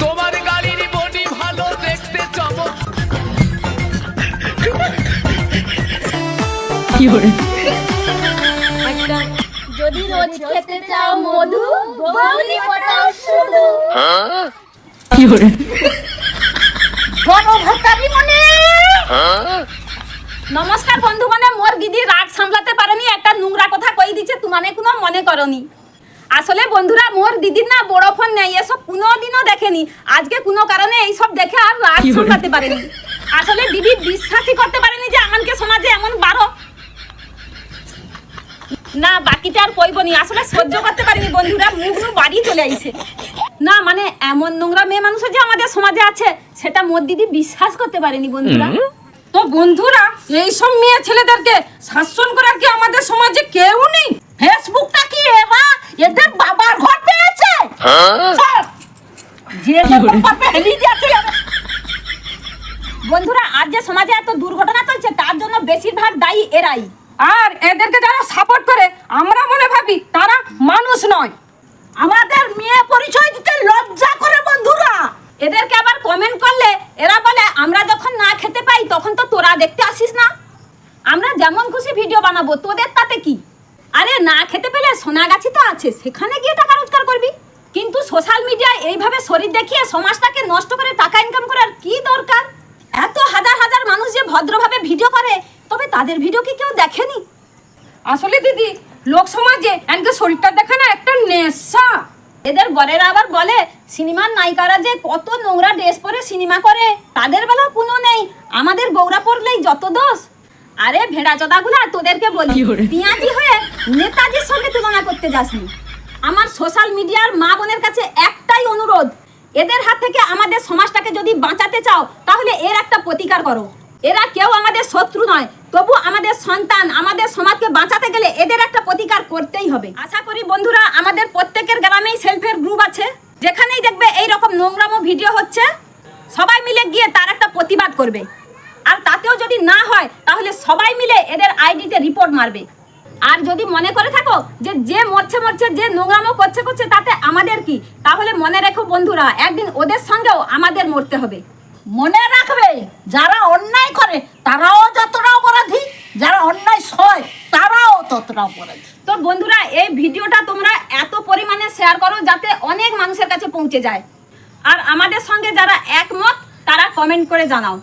তোমার গাড়ির বডি ভালো দেখতে চমক যদি রোজ খেতে চাও মধু বৌদি পটাও শুধু গণভোটারি মনে নমস্কার বন্ধু মানে মোর দিদি রাগ সামলাতে পারেনি একটা নোংরা কথা কই দিচ্ছে তোমানে কোনো মনে করনি। আসলে বন্ধুরা মোর দিদির না বড় ফোন নেই এসব কোনোদিনও দেখেনি। আজকে কোনো কারণে এইসব দেখে আর রাগ সামলাতে পারেনি। আসলে দিদি বিশ্বাসই করতে পারেনি যে আমাকে সমাজে এমন বারো। না বাকিটা আর কইবনি আসলে সহ্য করতে পারিনি বন্ধুরা মুখ বাড়ি চলে আইছে। না মানে এমন নোংরা মেয়ে মানুষ যে আমাদের সমাজে আছে সেটা মোর দিদি বিশ্বাস করতে পারেনি বন্ধুরা। তো বন্ধুরা এইসব মেয়ে ছেলেদেরকে শাসন করার কি আমাদের সমাজে কেউ নেই? ফেসবুকটা কি এরা এদের বাবার ঘর পেয়েছে? স্যার, যে যখন পাবে হেলি বন্ধুরা আজ যে সমাজে এত দুর্ঘটনা চলছে তার জন্য বেশিরভাগ দায়ী এরাই। আর এদেরকে যারা সাপোর্ট করে আমরা মনে ভাবি তারা মানুষ নয়। আমাদের মেয়ে পরিচয় দিতে লজ্জা করে বন্ধুরা এদেরকে আবার কমেন্ট করলে এরা বলে আমরা যখন না খেতে পাই তখন তো দেখতে আসিস না? আমরা যেমন খুশি ভিডিও বানাবো, তোদের তাতে কি? আরে না খেতে পেলে সোনাগাছি তো আছে, সেখানে গিয়ে টাকা রোজগার করবি। কিন্তু সোশ্যাল মিডিয়ায় এইভাবে শরীর দেখিয়ে সমাজটাকে নষ্ট করে টাকা ইনকাম করার কি দরকার? এত হাজার হাজার মানুষ যে ভদ্রভাবে ভিডিও করে, তবে তাদের ভিডিও কি কেউ দেখেনি? আসলে দিদি, লোক সমাজে এনকে শরীরটা দেখে না একটা নেশা। এদের বরেরা আবার বলে, সিনেমার নায়িকারা যে কত নোংরা ড্রেস পরে সিনেমা করে, তাদের বেলা কোনো নেই। আমাদের গৌরা যত দোষ। আরে ভেড়া চোদাগুলা তোদেরকে বলি পিঁয়াজি হয়ে নেতাজির সঙ্গে তুলনা করতে যাসনি। আমার সোশ্যাল মিডিয়ার মা বোনের কাছে একটাই অনুরোধ এদের হাত থেকে আমাদের সমাজটাকে যদি বাঁচাতে চাও তাহলে এর একটা প্রতিকার করো। এরা কেউ আমাদের শত্রু নয় তবু আমাদের সন্তান আমাদের সমাজকে বাঁচাতে গেলে এদের একটা প্রতিকার করতেই হবে। আশা করি বন্ধুরা আমাদের প্রত্যেকের গ্রামেই সেলফের গ্রুপ আছে যেখানেই দেখবে এই রকম নোংরামো ভিডিও হচ্ছে সবাই মিলে গিয়ে তার একটা প্রতিবাদ করবে। আর তাতেও যদি না হয়, তাহলে সবাই মিলে এদের আইডিতে রিপোর্ট মারবে। আর যদি মনে করে থাকো যে যে মরছে মরছে, যে নোংরামো করছে করছে, তাতে আমাদের কি? তাহলে মনে রেখো বন্ধুরা, একদিন ওদের সঙ্গেও আমাদের মরতে হবে। মনে রাখবে, যারা অন্যায় করে, তারাও যতটা অপরাধী, যারা অন্যায় সয়, তারাও ততটা অপরাধী। তো বন্ধুরা, এই ভিডিওটা তোমরা এত পরিমাণে শেয়ার করো যাতে অনেক মানুষের কাছে পৌঁছে যায়। আর আমাদের সঙ্গে যারা একমত, তারা কমেন্ট করে জানাও।